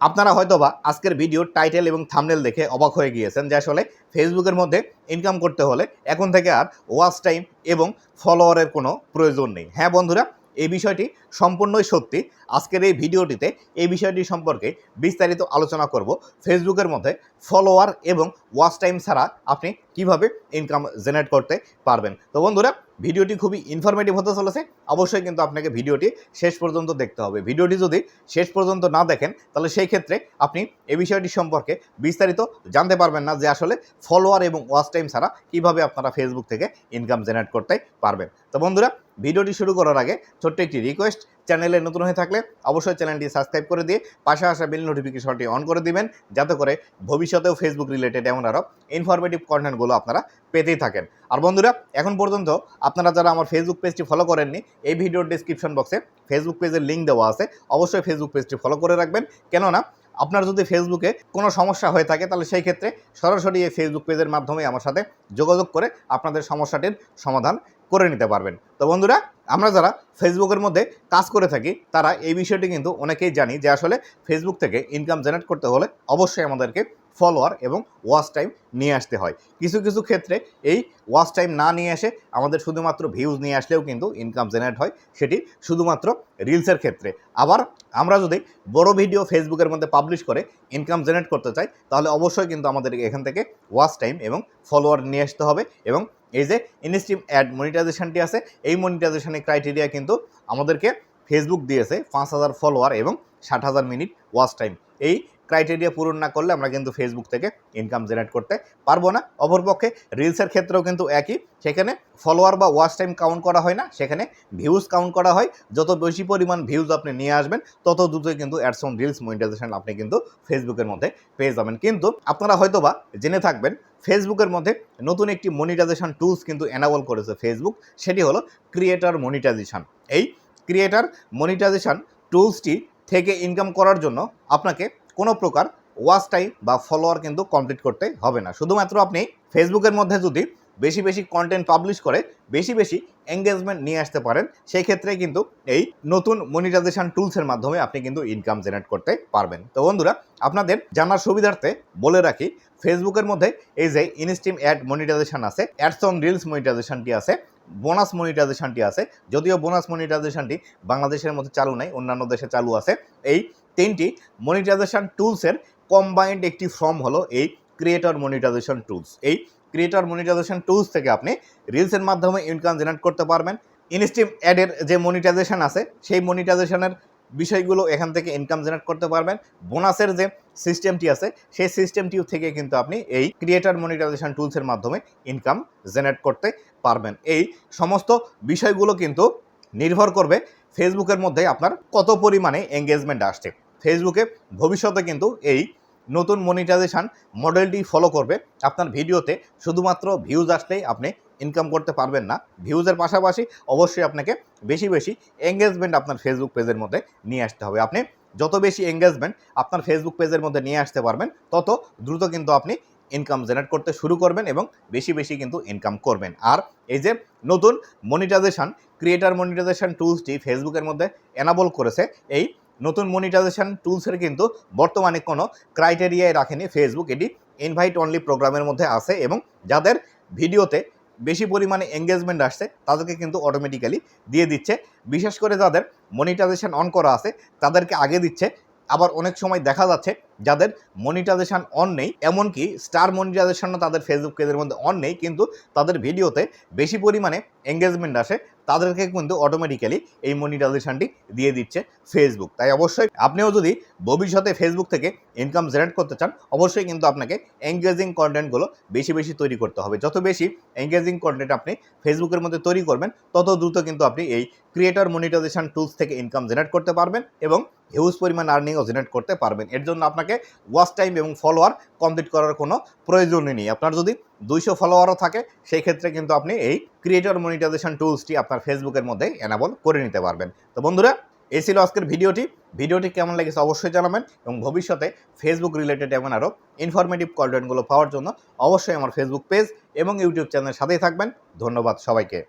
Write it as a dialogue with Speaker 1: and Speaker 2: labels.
Speaker 1: আপনারা হয়তোবা আজকের ভিডিও টাইটেল এবং থামনেল দেখে অবাক হয়ে গিয়েছেন যে আসলে ফেসবুকের মধ্যে ইনকাম করতে হলে এখন থেকে আর ওয়াচ টাইম এবং ফলোয়ারের কোনো প্রয়োজন নেই। হ্যাঁ বন্ধুরা, এই বিষয়টি সম্পূর্ণই সত্যি। আজকের এই ভিডিওটিতে এই বিষয়টি সম্পর্কে বিস্তারিত আলোচনা করব। ফেসবুকের মধ্যে ফলোয়ার এবং ওয়াচ টাইম ছাড়া আপনি কীভাবে ইনকাম জেনারেট করতে পারবেন। তো বন্ধুরা, ভিডিওটি খুবই ইনফরমেটিভ হতে চলেছে। অবশ্যই কিন্তু আপনাকে ভিডিওটি শেষ পর্যন্ত দেখতে হবে। ভিডিওটি যদি শেষ পর্যন্ত না দেখেন, তাহলে সেই ক্ষেত্রে আপনি এ বিষয়টি সম্পর্কে বিস্তারিত জানতে পারবেন না যে আসলে ফলোয়ার এবং ওয়াচ টাইম ছাড়া কীভাবে আপনারা ফেসবুক থেকে ইনকাম জেনারেট করতে পারবেন। তো বন্ধুরা, ভিডিওটি শুরু করার আগে ছোট্ট একটি রিকোয়েস্ট চ্যানেলে নতুন হয়ে থাকলে অবশ্যই চ্যানেলটি সাবস্ক্রাইব করে দিয়ে পাশে আসা বেল নোটিফিকেশনটি অন করে দিবেন, যাতে করে ভবিষ্যতেও ফেসবুক রিলেটেড এমন আরও ইনফরমেটিভ কন্টেন্টগুলো আপনারা পেতেই থাকেন। আর বন্ধুরা, এখন পর্যন্ত আপনারা যারা আমার ফেসবুক পেজটি ফলো করেননি, এই ভিডিওর ডিসক্রিপশন বক্সে ফেসবুক পেজের লিঙ্ক দেওয়া আছে। অবশ্যই ফেসবুক পেজটি ফলো করে রাখবেন। কেননা, আপনার যদি ফেসবুকে কোনো সমস্যা হয়ে থাকে, তাহলে সেই ক্ষেত্রে সরাসরি এই ফেসবুক পেজের মাধ্যমে আমার সাথে যোগাযোগ করে আপনাদের সমস্যাটির সমাধান করে নিতে পারবেন। তো বন্ধুরা আমরা যারা ফেসবুকের মধ্যে কাজ করে থাকি, তারা এই বিষয়টি কিন্তু অনেকেই জানি যে আসলে ফেসবুক থেকে ইনকাম জেনারেট করতে হলে অবশ্যই আমাদেরকে ফলোয়ার এবং ওয়াচ টাইম নিয়ে আসতে হয়। কিছু কিছু ক্ষেত্রে এই ওয়াচ টাইম না নিয়ে এসে আমাদের শুধুমাত্র ভিউজ নিয়ে আসলেও কিন্তু ইনকাম জেনারেট হয়, সেটি শুধুমাত্র রিলসের ক্ষেত্রে। আবার আমরা যদি বড় ভিডিও ফেসবুকের মধ্যে পাবলিশ করে ইনকাম জেনারেট করতে চাই, তাহলে অবশ্যই কিন্তু আমাদের এখান থেকে ওয়াচ টাইম এবং ফলোয়ার নিয়ে আসতে হবে এবং এই যে ইনস্ট্রিম অ্যাড মনিটাইজেশনটি আছে, এই মনিটাইজেশনের ক্রাইটেরিয়া কিন্তু আমাদেরকে ফেসবুক দিয়েছে পাঁচ হাজার ফলোয়ার এবং ষাট হাজার মিনিট ওয়াচ টাইম এই ক্রাইটেরিয়া পূরণ না করলে আমরা কিন্তু ফেসবুক থেকে ইনকাম জেনারেট করতে পারব না। অপরপক্ষে রিলসের ক্ষেত্রেও কিন্তু একই। সেখানে ফলোয়ার বা ওয়াচ টাইম কাউন্ট করা হয় না। সেখানে ভিউজ কাউন্ট করা হয়। যত বেশি পরিমাণ ভিউজ আপনি নিয়ে আসবেন, তত দ্রুতই কিন্তু অ্যাডস অন রিলস মনিটাইজেশন আপনি কিন্তু ফেসবুকের মধ্যে পেয়ে যাবেন। কিন্তু আপনারা হয়তোবা জেনে থাকবেন ফেসবুকের মধ্যে নতুন একটি মনিটাইজেশন টুলস কিন্তু এনাবল করেছে ফেসবুক সেটি হলো ক্রিয়েটার মনিটাইজেশন এই ক্রিয়েটার মনিটাইজেশন টুলসটি থেকে ইনকাম করার জন্য আপনাকে কোনো প্রকার ওয়াচ টাইম বা ফলোয়ার কিন্তু কমপ্লিট করতে হবে না। শুধুমাত্র আপনি ফেসবুকের মধ্যে যদি বেশি বেশি কন্টেন্ট পাবলিশ করে, বেশি বেশি এঙ্গেজমেন্ট নিয়ে আসতে পারেন সেই ক্ষেত্রে কিন্তু এই নতুন মনিটাইজেশন টুলসের মাধ্যমে আপনি কিন্তু ইনকাম জেনারেট করতে পারবেন। তো বন্ধুরা, আপনাদের জানার সুবিধার্থে বলে রাখি ফেসবুকের মধ্যে এই যে ইনস্টিম অ্যাড মনিটাইজেশন আছে অ্যাডস অন রিলস মনিটাইজেশনটি আছে বোনাস মনিটাইজেশনটি আছে, যদিও বোনাস মনিটাইজেশনটি বাংলাদেশের মধ্যে চালু নাই, অন্যান্য দেশে চালু আছে, এই তিনটি মনিটাইজেশন টুলসের কম্বাইন্ড একটি ফর্ম হলো এই ক্রিয়েটর মনিটাইজেশন টুলস এই ক্রিয়েটর মনিটাইজেশন টুলস থেকে আপনি রিলসের মাধ্যমে ইনকাম জেনারেট করতে পারবেন। ইনস্টিম অ্যাডের যে মনিটাইজেশন আছে, সেই মনিটাইজেশনের বিষয়গুলো এখান থেকে ইনকাম জেনারেট করতে পারবেন। বোনাসের যে সিস্টেমটি আছে, সেই সিস্টেমটিও থেকে কিন্তু আপনি এই ক্রিয়েটর মনিটাইজেশন টুলসের মাধ্যমে ইনকাম জেনারেট করতে পারবেন। এই সমস্ত বিষয়গুলো কিন্তু নির্ভর করবে ফেসবুকের মধ্যে আপনার কত পরিমাণে এঙ্গেজমেন্ট আসছে। ফেসবুকে ভবিষ্যতে কিন্তু এই নতুন মনিটাইজেশান মডেলটি ফলো করবে। আপনার ভিডিওতে শুধুমাত্র ভিউজ আসলেই আপনি ইনকাম করতে পারবেন না। ভিউজের পাশাপাশি অবশ্যই আপনাকে বেশি বেশি এঙ্গেজমেন্ট আপনার ফেসবুক পেজের মধ্যে নিয়ে আসতে হবে। আপনি যত বেশি এঙ্গেজমেন্ট আপনার ফেসবুক পেজের মধ্যে নিয়ে আসতে পারবেন, তত দ্রুত কিন্তু আপনি ইনকাম জেনারেট করতে শুরু করবেন এবং বেশি বেশি কিন্তু ইনকাম করবেন। আর এই যে নতুন মনিটাইজেশন ক্রিয়েটার মনিটাইজেশন টুলসটি ফেসবুকের মধ্যে এনাবল করেছে, এই নতুন মনিটাইজেশন টুলসের কিন্তু বর্তমানে কোনো ক্রাইটেরিয়ায় রাখেনি ফেসবুক এটি ইনভাইট অনলি প্রোগ্রামের মধ্যে আছে এবং যাদের ভিডিওতে বেশি পরিমাণে এঙ্গেজমেন্ট আসছে, তাদেরকে কিন্তু অটোমেটিক্যালি দিয়ে দিচ্ছে। বিশেষ করে যাদের মনিটাইজেশন অন করা আছে, তাদেরকে আগে দিচ্ছে আবার অনেক সময় দেখা যাচ্ছে যাদের মনিটাইজেশন অন নেই, এমনকি স্টার মনিটাইজেশনও তাদের ফেসবুক পেজের মধ্যে অন নেই, কিন্তু তাদের ভিডিওতে বেশি পরিমাণে এঙ্গেজমেন্ট আসে, তাদেরকে কিন্তু অটোমেটিক্যালি এই মনিটাইজেশনটি দিয়ে দিচ্ছে ফেসবুক তাই অবশ্যই আপনিও যদি ভবিষ্যতে ফেসবুক থেকে ইনকাম জেনারেট করতে চান, অবশ্যই কিন্তু আপনাকে এঙ্গেজিং কন্টেন্টগুলো বেশি বেশি তৈরি করতে হবে। যত বেশি এঙ্গেজিং কন্টেন্ট আপনি ফেসবুকের মধ্যে তৈরি করবেন, তত দ্রুত কিন্তু আপনি এই ক্রিয়েটর মনিটাইজেশন টুলস থেকে ইনকাম জেনারেট করতে পারবেন এবং হিউজ পরিমাণ আর্নিংও জেনারেট করতে পারবেন। এর জন্য আপনাকে ওয়াচ টাইম এবং ফলোয়ার কমপ্লিট করার কোনো প্রয়োজনই নেই। আপনার যদি দুইশো ফলোয়ারও থাকে, সেই ক্ষেত্রে কিন্তু আপনি এই ক্রিয়েটর মনিটাইজেশন টুলসটি আপনার ফেসবুকের মধ্যে এনাবল করে নিতে পারবেন। তো বন্ধুরা, এই ছিল আজকের ভিডিওটি। ভিডিওটি কেমন লেগেছে অবশ্যই জানাবেন এবং ভবিষ্যতে ফেসবুক রিলেটেড এমন আরও ইনফরমেটিভ কন্টেন্টগুলো পাওয়ার জন্য অবশ্যই আমার ফেসবুক পেজ এবং ইউটিউব চ্যানেলের সাথেই থাকবেন। ধন্যবাদ সবাইকে।